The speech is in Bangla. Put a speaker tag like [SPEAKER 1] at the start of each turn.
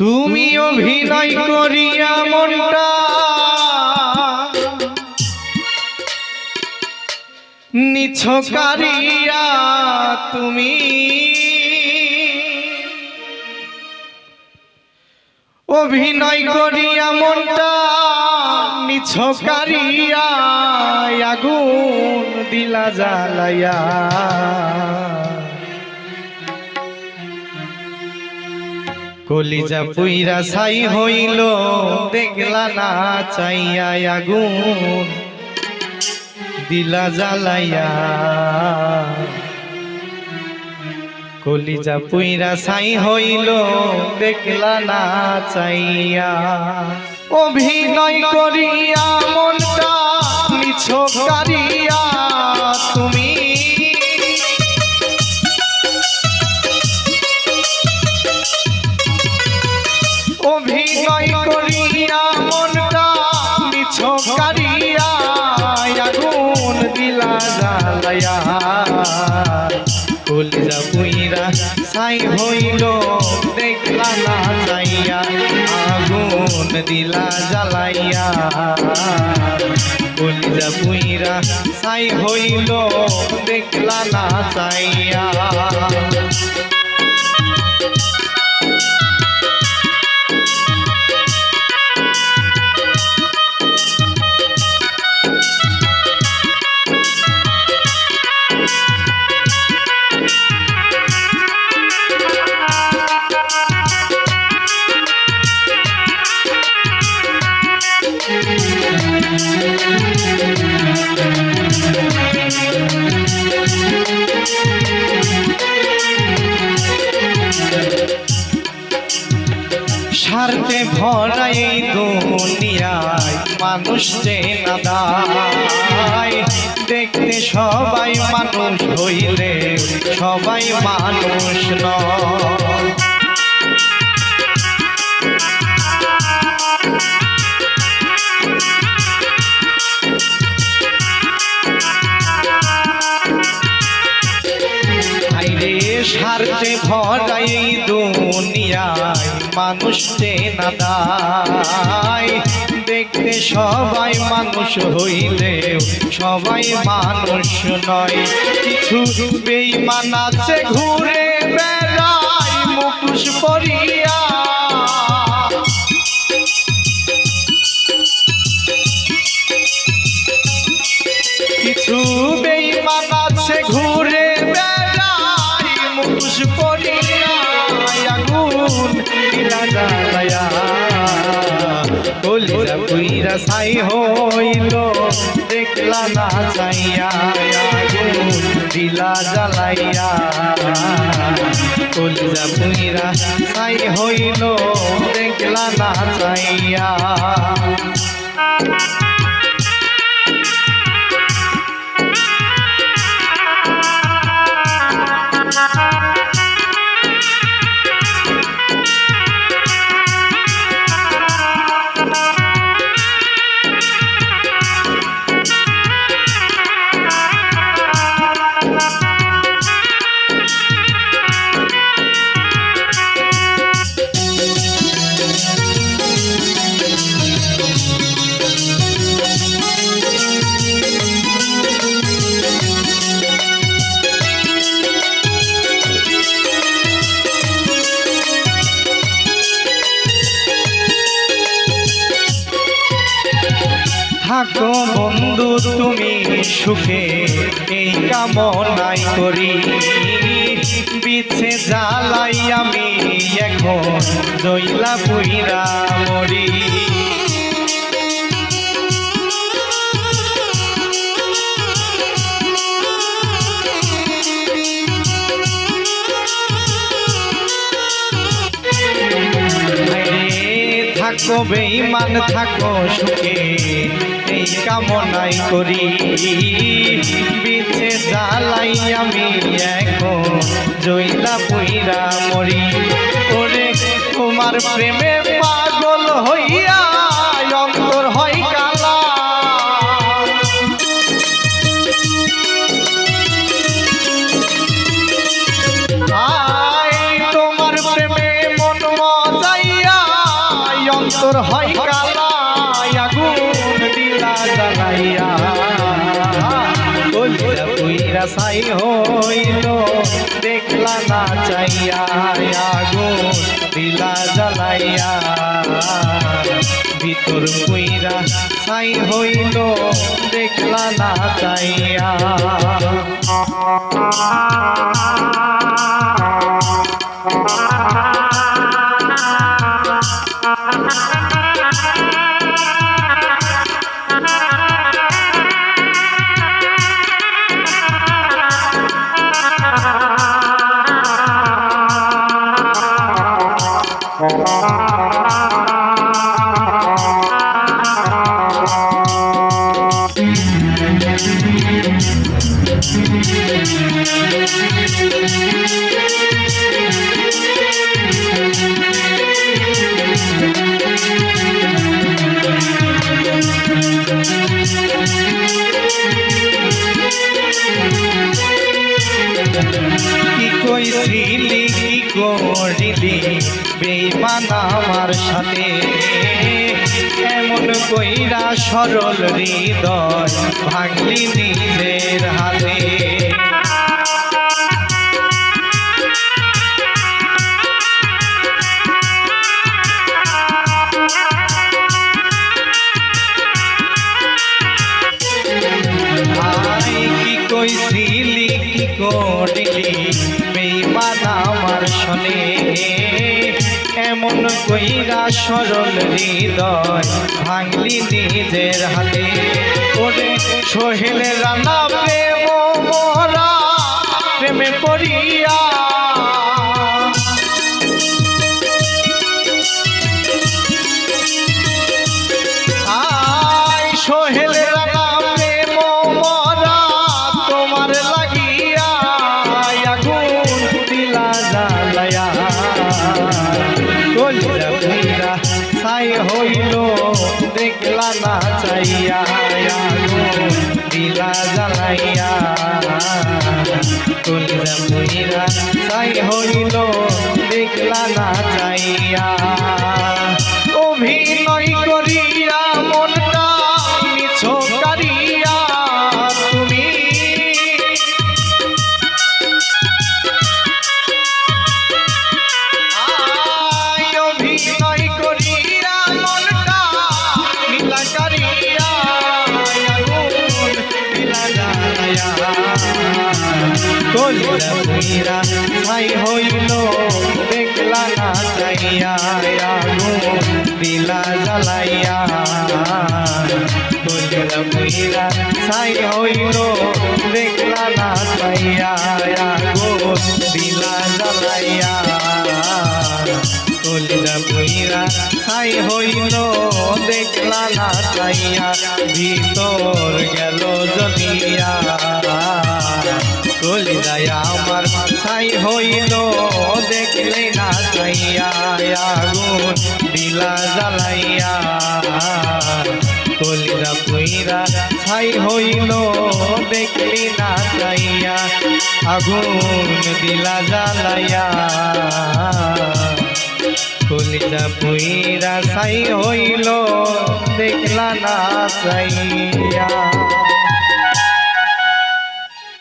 [SPEAKER 1] তুমি অভিনয় করিয়া মনটা নিছকারিয়া তুমি। অভিনয় করিয়া মনটা নিছকারিয়া আগুন দিলা জ্বালাইয়া। কলিজা পুইরা ছাই হইল, দেখলা না চাইয়া আগুন। দিলা জ্বালাইয়া। কলিজা পুইরা ছাই হইল, দেখলা না চাইয়া। অভিনয় করিয়া মনটা নিছকারিয়া কলিজা পুইরা ছাই হইল দেখলা না যাইয়া আগুন দিলা জ্বালাইয়া। ভুলিয়া পুইরা ছাই হইল দেখলা না চাইয়া স্বার্থে ভরা এই দুনিয়ায়, মানুষ যে নাদায় দেখতে সবাই মানুষ হইলে সবাই মানুষ নয়। স্বার্থে ভরাই এই দুনিয়ায় মানুষ চেনা নাদায় দেখতে সবাই মানুষ হইলে সবাই মানুষ নয়। কিছু বেইমান আছে ঘুরে আগুন দিলা জ্বালায়া কলিজা পুইরা ছাই হইল দেখলা না চাইয়া আগুন দিলা জ্বালাইয়া কলিজা পুইরা ছাই হইল দেখলা না চাইয়া বন্ধু, তুমি সুখে, এই কামনাই করি। বিছে জ্বালাই আমি এখন জইলা পুইরা মরি। থাকো বেইমান থাকো সুখে। এই কামনাই করি। বিচে জ্বালাই আমি এখন জইলা পুইরা মরি। ওরে, তোমার প্রেমে পাগল হইয়া হইল দেখলা না চাইয়া আগুন দিলা জ্বালাইয়া। ভিতর কুইরা সাই হইল দেখলা না চাইয়া। বেইমান আমার সাথে। এমন কইরা সরল হৃদয় ভাঙলি নিজের হাতে। কইছিলি, কি করিলি? বেইমান আমার শোনে এমন কইরা সরল হৃদয় ভাঙলি নিজের হাতে। ওরে সোহেল রানা প্রেম মোরা প্রেমে করিয়া কলিরা পুইরা ছাই হইল দেখলা না চাইয়া দিলা জ্বালাইয়া। ছাই হইল দেখলা না চাইয়া কলিরা পুইরা ছাই হইল দেখলা না চাইয়া আগুন দিলা জ্বালাইয়া কলিরা পুইরা ছাই হইল দেখলা না চাইয়া আগুন দিলা জ্বালাইয়া কলিরা পুইরা ছাই হইল দেখলা না চাইয়া ভিতর গেল জলিয়া কলিরায় আমার ছাই হইল, দেখলে না আগুন দিলা জ্বালাইয়া। কলিরা পুইরা ছাই হইল, দেখলি না চাইয়া আগুন দিলা জ্বালাইয়া। কলিজা পুইরা ছাই হইল, দেখলা না চাইয়া